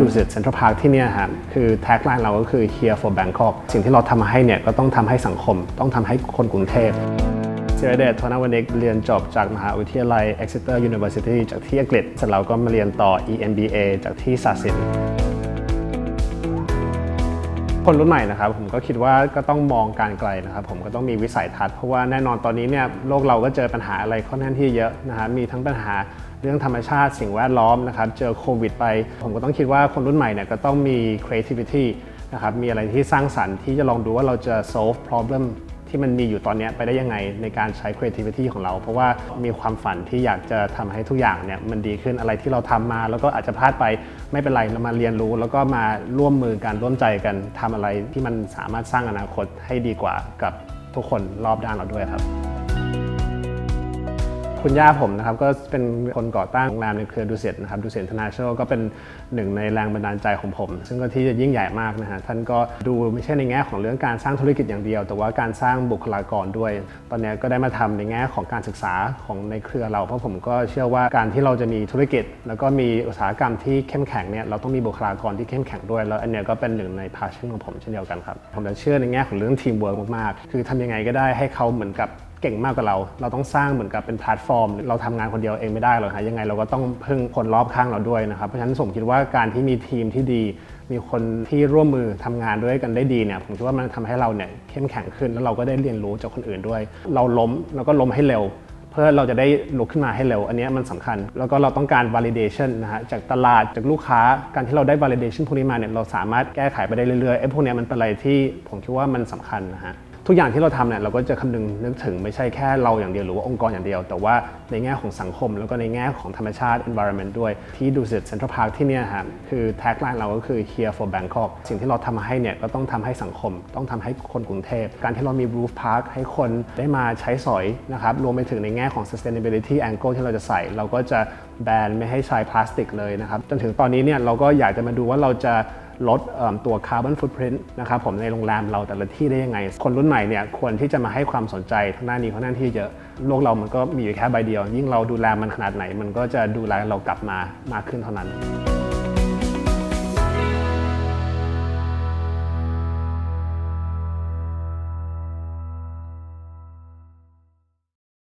ดูสิตเซ็นทรัลพาร์คที่นี่ฮะคือแท็กไลน์เราก็คือ here for Bangkok สิ่งที่เราทำมาให้เนี่ยก็ต้องทำให้สังคม ต้องทำให้คนกรุงเทพศิรเดชธนวนิกเรียนจบจากมหาวิทยาลัย Exeter University จากที่อังกฤษเสร็จแล้วก็มาเรียนต่อ EMBA จากที่ศาสินคนรุ่นใหม่นะครับผมก็คิดว่าก็ต้องมองการไกลนะครับผมก็ต้องมีวิสัยทัศน์เพราะว่าแน่นอนตอนนี้เนี่ยโลกเราก็เจอปัญหาอะไรค่อนข้างที่เยอะนะฮะมีทั้งปัญหา เรื่องธรรมชาติสิ่งแวดล้อมนะครับเจอโควิดไป ผมก็ต้องคิดว่าคนรุ่นใหม่เนี่ยก็ต้องมี creativity นะครับมีอะไรที่สร้างสรรค์ที่จะลองดูว่าเราจะ solve problem ที่มันมีอยู่ตอนนี้ไปได้ยังไงในการใช้ creativity ของเรา เพราะว่ามีความฝันที่อยากจะทำให้ทุกอย่างเนี่ยมันดีขึ้นอะไรที่เราทำมา แล้วก็อาจจะพลาดไปไม่เป็นไรเรามาเรียนรู้ แล้วก็มาร่วมมือกันร่วมใจกันทำอะไรที่มันสามารถสร้างอนาคตให้ดีกว่ากับทุกคนรอบด้านเราด้วยครับ คุณย่าผมนะครับก็เป็นคนก่อตั้งโรงแรมในเครือดูเซียนะครับดูเซียนทนาชั่นก็เป็นหนึ่งในแรงบันดาลใจของผม ซึ่งก็ที่จะยิ่งใหญ่มากนะฮะท่านก็ดูไม่ใช่ในแง่ของเรื่องการสร้างธุรกิจอย่างเดียว แต่ว่าการสร้างบุคลากรด้วย ตอนนี้ก็ได้มาทำในแง่ของการศึกษาของในเครือเราเพราะผมก็เชื่อว่าการที่เราจะมีธุรกิจ แล้วก็มีอุตสาหกรรมที่เข้มแข็งเนี่ยเราต้องมีบุคลากรที่เข้มแข็งด้วย แล้วอันนี้ก็เป็นหนึ่งในพาชั่นของผมเช่นเดียวกันครับผมจะเชื่อในแง่ของเรื่องทีมเวิร์กมากๆคือทำยังไงก็ได้ให้เขาเหมือนกับ เก่งมากกว่าเรา เราต้องสร้างเหมือนกับเป็นแพลตฟอร์ม เราทำงานคนเดียวเองไม่ได้หรอกฮะยังไงเราก็ต้องพึ่งคนรอบข้างเราด้วยนะครับ เพราะฉะนั้นผมคิดว่าการที่มีทีมที่ดี มีคนที่ร่วมมือทำงานด้วยกันได้ดีเนี่ย ผมคิดว่ามันทำให้เราเนี่ยเข้มแข็งขึ้นแล้วเราก็ได้เรียนรู้จากคนอื่นด้วย เราล้มแล้วก็ล้มให้เร็วเพื่อเราจะได้ลุกขึ้นมาให้เร็ว อันนี้มันสำคัญ แล้วก็เราต้องการ validation นะฮะจากตลาดจากลูกค้า การที่เราได้ validation พวกนี้มาเนี่ยเราสามารถแก้ไขไปได้เรื่อยๆไอ้พวกนี้มันเป็นอะไรที่ผมคิดว่ามันสำคัญนะฮะ ทุกอย่างที่เราทำเนี่ยเราก็จะคำนึงนึกถึงไม่ใช่แค่เราอย่างเดียวหรือว่าองค์กรอย่างเดียว แต่ว่าในแง่ของสังคม แล้วก็ในแง่ของธรรมชาติ environment ด้วย ที่ดูสิตเซ็นทรัลพาร์คที่เนี่ยฮะคือแท็กไลน์เราก็คือ here for Bangkok สิ่งที่เราทำมาให้เนี่ยก็ต้องทำให้สังคม ต้องทำให้คนกรุงเทพ การที่เรามี roof park ให้คนได้มาใช้สอยนะครับรวมไปถึงในแง่ของ sustainability angle ที่เราจะใส่ เราก็จะแบนไม่ให้ใช้พลาสติกเลยนะครับจนถึงตอนนี้เนี่ยเราก็อยากจะมาดูว่าเราจะ ลดตัวคาร์บอนฟุตพิ้นนะครับผมในโรงแรมเราแต่ละที่ได้ยังไง คนรุ่นใหม่เนี่ยควรที่จะมาให้ความสนใจทางด้านนี้เพราะหน้าที่เยอะโลกเรามันก็มีอยู่แค่ใบเดียว ยิ่งเราดูแลมันขนาดไหน มันก็จะดูแลเรากลับมามากขึ้นเท่านั้น